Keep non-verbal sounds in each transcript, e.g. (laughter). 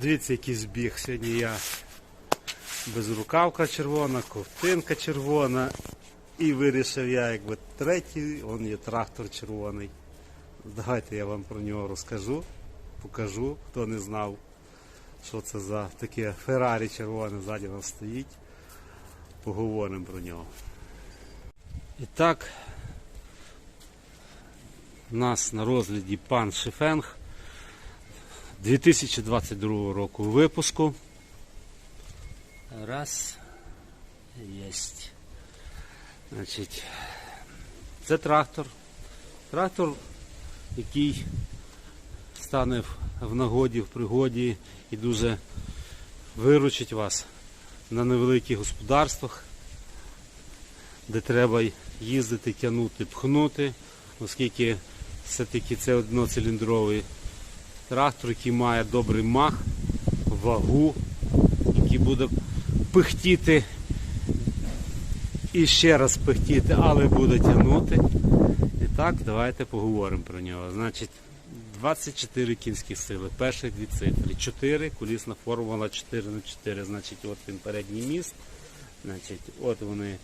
Дивіться, який збіг. Сьогодні я безрукавка червона, ковтинка червона. І вирішив я, якби третій, он є трактор червоний. Давайте я вам про нього розкажу, покажу, хто не знав, що це за таке Феррарі червоне ззаді нам стоїть. Поговоримо про нього. І так, у нас на розгляді пан Шифенг 2022 року випуску. Раз. Єсть. Значить, це трактор. Трактор, який стане в- нагоді, в пригоді і дуже виручить вас на невеликих господарствах, де треба їздити, тягнути, пхнути, оскільки все-таки це одноциліндровий трактор, який має добрий мах, вагу, який буде пихтіти і ще раз пихтіти, але буде тягнути. І так, давайте поговоримо про нього. Значить, 24 кінські сили, перші дві цифри. 4, колісна формула 4 на 4 Значить, от він передній міст. Значить, от вони е,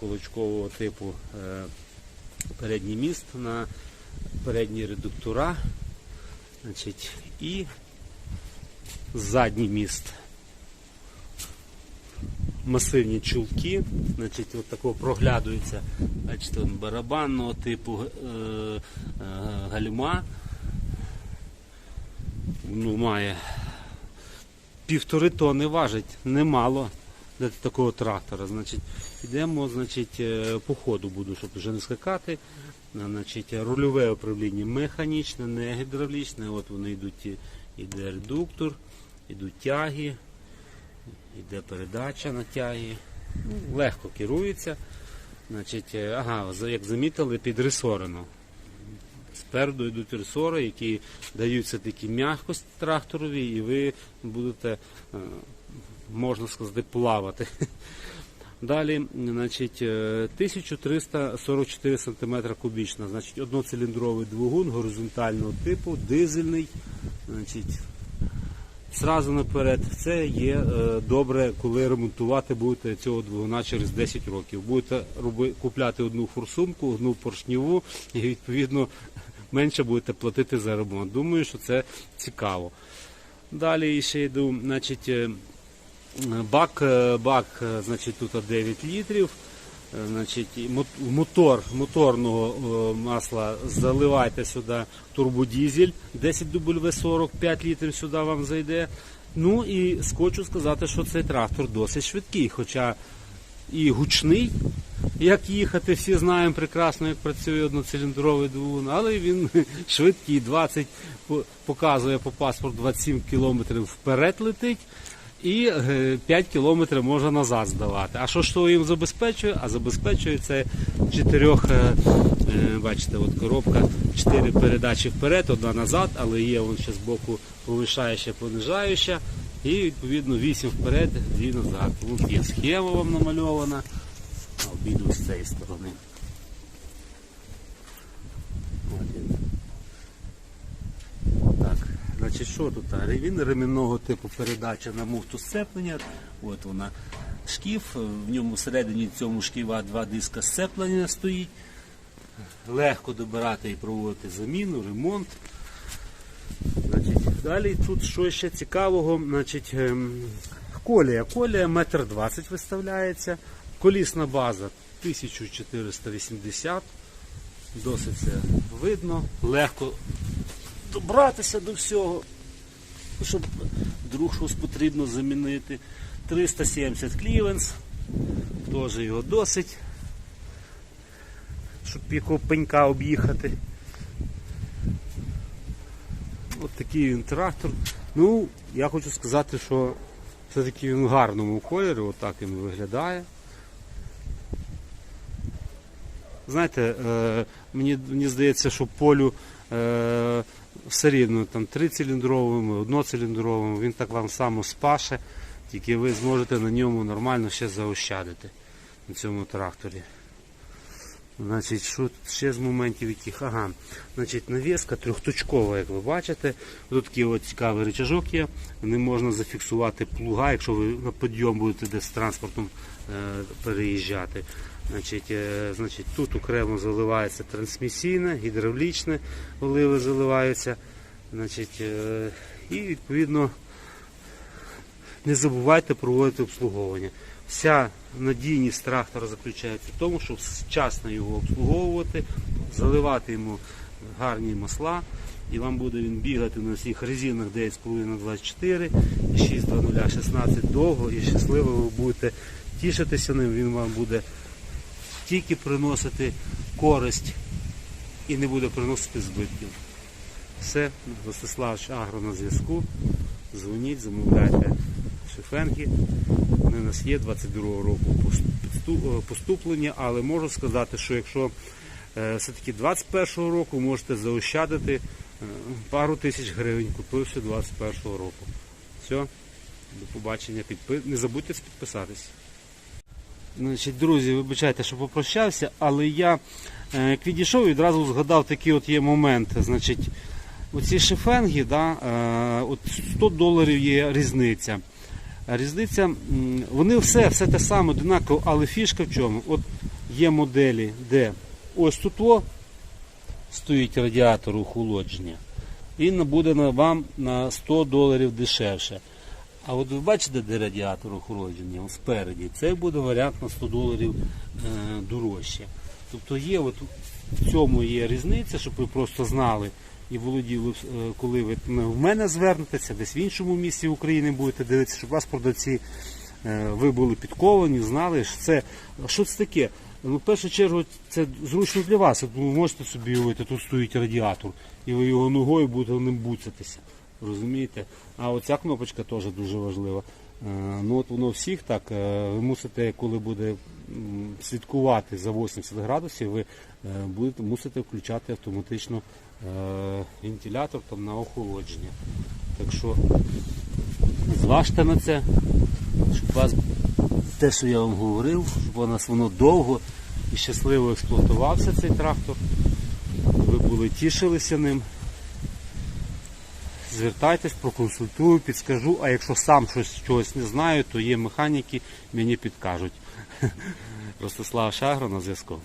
кулачкового типу е, передній міст на передні редуктора. Значить, і задній міст. Масивні чулки, значить, от такого проглядується, бачите, барабанного типу е, е, гальма. Ну, має півтори тони важить, немало для такого трактора. Значить, йдемо, значить, е, по ходу буду, щоб вже не скакати. Значить, рульове управління механічне, не гідравлічне. От вони йдуть, іде редуктор, йдуть тяги, йде передача на тяги. Легко керується. Значить, е, ага, як замітили, підресорено. Спереду йдуть ресори, які дають все-таки м'якость тракторові, і ви будете, е, можна сказати, плавати. (laughs) Далі, значить, е, 1344 см кубічна, значить, одноциліндровий двигун горизонтального типу, дизельний. Значить, Зразу наперед, це є е, добре, коли ремонтувати будете цього двигуна через 10 років. Будете роби, купляти одну форсунку, одну поршневу і відповідно (laughs) менше будете платити за ремонт. Думаю, що це цікаво. Далі ще йду, значить, е, бак, е, бак е, значить, тут 9 літрів. Е, Значить, мотор моторного масла заливайте сюди турбодізель 10 W40, 5 літрів сюди вам зайде. Ну і хочу сказати, що цей трактор досить швидкий, хоча і гучний, як їхати, всі знаємо прекрасно, як працює одноциліндровий двигун, але він (laughs) швидкий, 20 показує по паспорту 27 км вперед летить. І е, 5 кілометрів можна назад здавати. А що ж то їм забезпечує? А забезпечує це чотирьох, е, е, бачите, от коробка, чотири передачі вперед, одна назад, але є вон ще з боку повишаюча, понижаюча. І відповідно 8 вперед, 2 назад. Тут є схема вам намальована. А Обійду з цієї сторони. От він. Так, значить, що тут? Він ремінного типу передача на муфту сцеплення. От вона шкіф, в ньому всередині цьому шківа два диска сцеплення стоїть. Легко добирати і проводити заміну, ремонт. Значить, далі тут що ще цікавого, значить, ем, колія. Колія метр двадцять виставляється. Колісна база 1480. Досить це видно, легко добратися до всього, щоб друг щось потрібно замінити. 370 клівенс, теж його досить, щоб якого пенька об'їхати. От такий він трактор. Ну, я хочу сказати, що все-таки він в гарному кольорі, отак він виглядає. Знаєте, е, мені, мені здається, що полю е, все рівно там трициліндровими, одноциліндровими, він так вам само спаше, тільки ви зможете на ньому нормально ще заощадити на цьому тракторі. Значить, що ще з моментів яких? Ага. Значить, навіска трьохточкова, як ви бачите. Тут такий от цікавий рычажок є. Не можна зафіксувати плуга, якщо ви на підйом будете десь з транспортом е, переїжджати. Значить, е, значить, тут окремо заливається трансмісійне, гідравлічне оливи заливаються. Значить, е, і відповідно не забувайте проводити обслуговування. Вся надійність трактора заключається в тому, щоб вчасно його обслуговувати, заливати йому гарні масла, і вам буде він бігати на всіх резинах 9,5-24 і 6,20-16 довго і щасливо ви будете тішитися ним, він вам буде тільки приносити користь і не буде приносити збитків. Все, Ростислав Агро на зв'язку. Дзвоніть, замовляйте шифенки. Вони у нас є 22-го року е, поступлення, але можу сказати, що якщо е, все-таки 21-го року можете заощадити е, пару тисяч гривень, купивши 21-го року. Все, до побачення. Не забудьте підписатись. Значить, друзі, вибачайте, що попрощався, але я е, як відійшов, відразу згадав такий от є момент. Значить, оці шифенги, да, е, от 100 доларів є різниця. Різниця, вони все, все те саме, однаково, але фішка в чому? От є моделі, де ось тут стоїть радіатор охолодження. Він буде вам на 100 доларів дешевше. А от ви бачите, де радіатор охолодження спереді, це буде варіант на 100 доларів е, дорожче. Тобто є от в цьому є різниця, щоб ви просто знали і володіли, е, коли ви в мене звернетеся, десь в іншому місці України будете дивитися, щоб вас продавці е, ви були підковані, знали, що це що це таке. Ну, в першу чергу це зручно для вас. Ви можете собі уявити, тут стоїть радіатор, і ви його ногою будете ним буцатися. Розумієте? А оця кнопочка теж дуже важлива. Е, Ну от воно всіх так. е, Ви мусите, коли буде слідкувати за 80 градусів, ви е, будете мусите включати автоматично вентилятор там на охолодження. Так що зважте на це, щоб вас те, що я вам говорив, щоб у нас воно довго і щасливо експлуатувався цей трактор. Ви були тішилися ним. Звертайтесь, проконсультую, підскажу, а якщо сам щось чогось не знаю, то є механіки, мені підкажуть. (laughs) Ростислав Шагро на зв'язку.